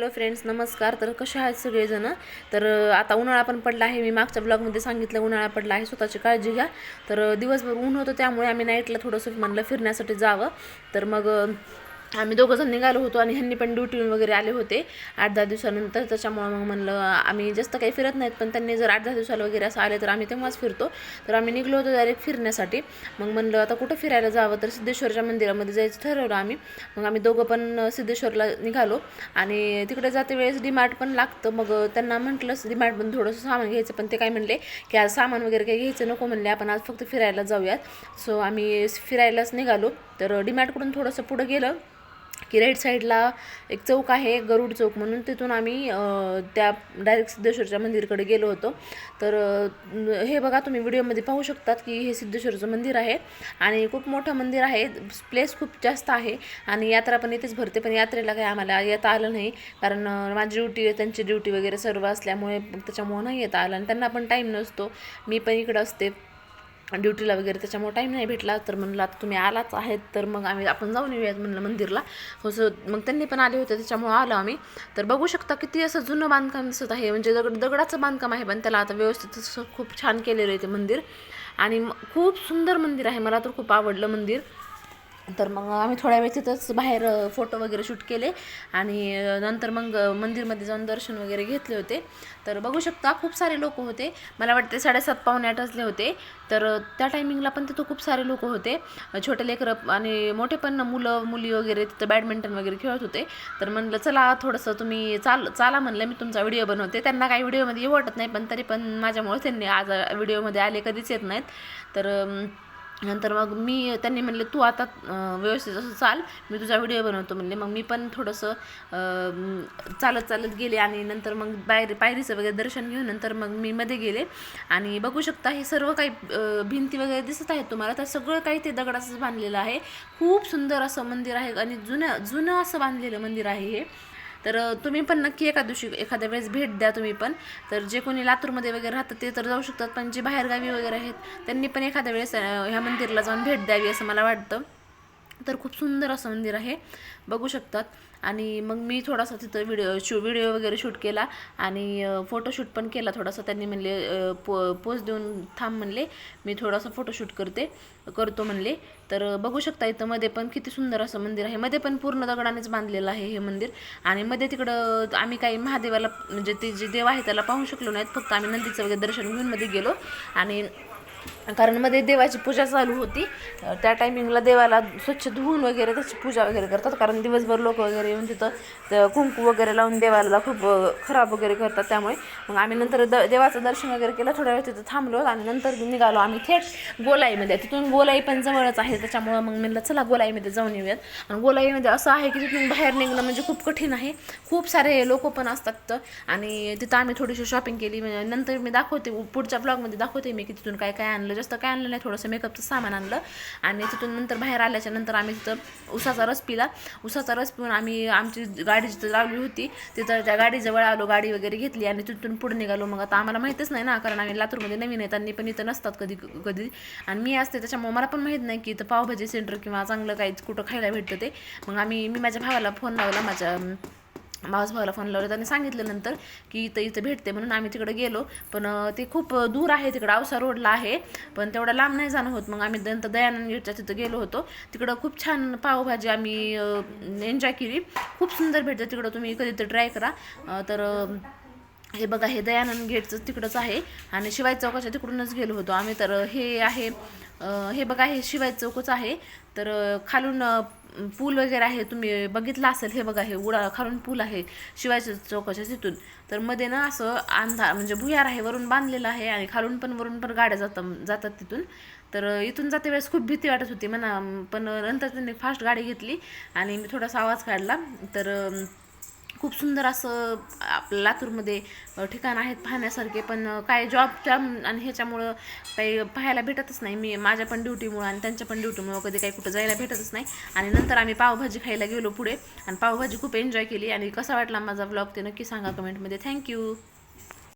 Hello friends नमस्कार. तर कसे आहेत सगळेजण? तर आता उन्हाळा पण पडला आहे. मी मागच्या ब्लॉगमध्ये सांगितलं उन्हाळा पडला आहे. स्वतःची काळजी घ्या. तर दिवसभर ऊन होतं त्यामुळे आम्ही नाईटला थोडंसं म्हणलं फिरण्यासाठी जावं. तर मग आम्ही दोघंजण निघालो होतो आणि ह्यांनी पण ड्युटीहून वगैरे आले होते. आठ दहा दिवसानंतर त्याच्यामुळं मग म्हणलं आम्ही जास्त काही फिरत नाहीत पण त्यांनी जर आठ दहा दिवसाला वगैरे असं आले तर आम्ही तेव्हाच फिरतो. तर आम्ही निघलो होतो डायरेक्ट फिरण्यासाठी. मग म्हणलं आता कुठं फिरायला जावं? तर सिद्धेश्वरच्या मंदिरामध्ये जायचं ठरवलं आम्ही. मग आम्ही दोघं पण सिद्धेश्वरला निघालो. आणि तिकडे जाते वेळेस डीमार्ट पण लागतं. मग त्यांना म्हटलं पण थोडंसं सामान घ्यायचं. पण ते काय म्हणले की आज सामान वगैरे काही घ्यायचं नको म्हणले. आपण आज फक्त फिरायला जाऊयात. सो आम्ही फिरायलाच निघालो. तर डीमार्टकडून थोडंसं पुढं गेलं. की राईट साईडला एक चौक आहे गरुड चौक म्हणून तिथून आम्ही त्या डायरेक्ट सिद्धेश्वरच्या मंदिरकडे गेलो होतो. तर हे बघा तुम्ही व्हिडिओमध्ये पाहू शकतात की हे सिद्धेश्वरचं मंदिर आहे आणि खूप मोठं मंदिर आहे प्लेस खूप जास्त आहे आणि यात्रा पण इथेच भरते पण यात्रेला काही आम्हाला येता आलं नाही. कारण माझी ड्युटी त्यांची ड्युटी वगैरे सर्व असल्यामुळे त्याच्यामुळं नाही येता आलं आणि त्यांना पण टाईम नसतो. मी पण इकडं असते. ड्युटीला वगैरे त्याच्यामुळे टाईम नाही भेटला. तर म्हणलं आता तुम्ही आलाच आहेत तर मग आम्ही आपण जाऊन येऊयात म्हणलं मंदिरला. हो, असं मग त्यांनी पण आले होते त्याच्यामुळे आलो आम्ही. तर बघू शकता किती असं जुनं बांधकाम दिसत आहे. म्हणजे दगड दगडाचं बांधकाम आहे पण त्याला आता व्यवस्थित असं खूप छान केलेलं आहे ते मंदिर. आणि खूप सुंदर मंदिर आहे. मला तर खूप आवडलं मंदिर. तर मग आम्ही थोड्या वेळ तिथंच बाहेर फोटो वगैरे शूट केले. आणि नंतर मग मंदिरमध्ये जाऊन दर्शन वगैरे घेतले होते. तर बघू शकता खूप सारे लोक होते. मला वाटते साडेसात पावणे आठ असले होते. तर त्या टायमिंगला पण तिथं खूप सारे लोक होते. छोटे लेकरं आणि मोठे पण मुलं मुली वगैरे तिथं बॅडमिंटन वगैरे खेळत होते. तर म्हणलं चला थोडंसं तुम्ही चाल चाला म्हणलं मी तुमचा व्हिडिओ बनवते. त्यांना काही व्हिडिओमध्ये वाटत नाही पण तरी पण माझ्यामुळे त्यांनी आज व्हिडिओमध्ये आले कधीच येत नाहीत. तर नंतर मग मी त्यांनी म्हणले तू आता व्यवस्थित असं चाल मी तुझा व्हिडिओ बनवतो. म्हणले मग मी पण थोडंसं चालत चालत गेले आणि नंतर मग बाहेर पायरीचं वगैरे दर्शन घेऊन नंतर मग मी मध्ये गेले. आणि बघू शकता हे सर्व काही भिंती वगैरे दिसत आहेत तुम्हाला तर सगळं काही ते दगडाचंच बांधलेलं आहे. खूप सुंदर असं मंदिर आहे आणि जुनं जुनं असं बांधलेलं मंदिर आहे हे. तर तुम्ही पण नक्की एका दिवशी एखाद्या वेळेस भेट द्या तुम्ही पण. तर जे कोणी लातूरमध्ये वगैरे राहतात ते तर जाऊ शकतात. पण जे बाहेरगावी वगैरे आहेत त्यांनी पण एखाद्या वेळेस ह्या मंदिरला जाऊन भेट द्यावी असं मला वाटतं. तर खूप सुंदर असं मंदिर आहे. बघू शकतात. आणि मग मी थोडासा तिथं व्हिडिओ शू व्हिडिओ वगैरे शूट केला आणि फोटोशूट पण केला थोडासा. त्यांनी म्हणले पो पोज देऊन थांब म्हणले. मी थोडासा फोटोशूट करते करतो म्हणले. तर बघू शकता इथं मध्ये पण किती सुंदर असं मंदिर आहे. मध्ये पण पूर्ण दगडानेच बांधलेलं आहे हे मंदिर. आणि मध्ये तिकडं आम्ही काही महादेवाला म्हणजे ते जे देव आहे त्याला पाहू शकलो नाहीत. फक्त आम्ही नंदीचं वगैरे दर्शन घेऊन मध्ये गेलो. आणि कारण मध्ये देवाची पूजा चालू होती. त्या टायमिंगला देवाला स्वच्छ धुवून वगैरे त्याची पूजा वगैरे करतात. कारण दिवसभर लोक वगैरे येऊन तिथं कुंकू वगैरे लावून देवाला खूप खराब वगैरे करतात त्यामुळे. मग आम्ही नंतर द देवाचं दर्शन वगैरे केलं. थोड्या वेळ तिथं थांबलो आणि नंतर निघालो आम्ही थेट गोलाईमध्ये. तिथून गोलाई पण जवळच आहे. त्याच्यामुळं मग म्हणलं चला गोलाईमध्ये जाऊन येऊयात. आणि गोलाईमध्ये असं आहे की तिथून बाहेर निघणं म्हणजे खूप कठीण आहे. खूप सारे लोक पण असतात आणि तिथं आम्ही थोडीशी शॉपिंग केली. म्हणजे नंतर मी दाखवते पुढच्या ब्लॉगमध्ये दाखवते मी की तिथून काय काय आणलं जास्त काय आणलं नाही थोडंसं मेकअपचं सामान आणलं. आणि तिथून नंतर बाहेर आल्याच्यानंतर आम्ही तिथं उसाचा रस पिला. उसाचा रस पिऊन आम्ही आमची गाडी जिथं लावली होती तिथं त्या गाडीजवळ आलो गाडी वगैरे घेतली आणि तिथून पुढे निघालो. मग आता आम्हाला माहीतच नाही ना कारण आम्ही लातूरमध्ये नवीन आहेत आणि पण इथं नसतात कधी कधी. आणि मी असते त्याच्यामुळे मला पण माहीत नाही की इथं पावभाजी सेंटर किंवा चांगलं काही कुठं खायला भेटतं ते. मग आम्ही मी माझ्या भावाला फोन लावला माझ्या मावस भावाला फोन लावला. त्याने सांगितलं नंतर की इथं इथं भेटते म्हणून आम्ही तिकडे गेलो. पण ते खूप दूर आहे तिकडं. औसा रोडला आहे. पण तेवढं लांब नाही जाणं होत. मग आम्ही नंतर दयानंद गेटच्या तिथं गेलो होतो. तिकडं खूप छान पावभाजी आम्ही एन्जॉय केली. खूप सुंदर भेटतं तिकडं. तुम्ही कधी तर ट्राय करा. तर हे बघा हे दयानंद गेटचं तिकडंच आहे. आणि शिवाय चौकाच्या तिकडूनच गेलो होतो आम्ही. तर हे आहे हे बघा हे शिवाय चौकच आहे. तर खालून पूल वगैरे आहे तुम्ही बघितलं असेल हे बघा हे उडा खालून पूल आहे शिवाजी चौकाच्या तिथून. तर मध्ये ना असं अंधार म्हणजे भुयार आहे वरून बांधलेलं आहे आणि खालून पण वरून पण गाड्या जातात जातात तिथून. तर इथून जाते वेळेस खूप भीती वाटत होती म्हणा पण नंतर त्यांनी फास्ट गाडी घेतली आणि मी थोडासा आवाज काढला. तर खूप सुंदर असं आपलं लातूरमध्ये ठिकाण आहेत पाहण्यासारखे पण काय जॉबच्या आणि ह्याच्यामुळं काही पाहायला भेटतच नाही. मी माझ्या पण ड्युटीमुळं आणि त्यांच्या पण ड्युटीमुळं कधी काही कुठं जायला भेटतच नाही. आणि नंतर आम्ही पावभाजी खायला गेलो पुढे आणि पावभाजी खूप एन्जॉय केली. आणि कसा वाटला माझा ब्लॉग ते नक्की सांगा कमेंटमध्ये थँक्यू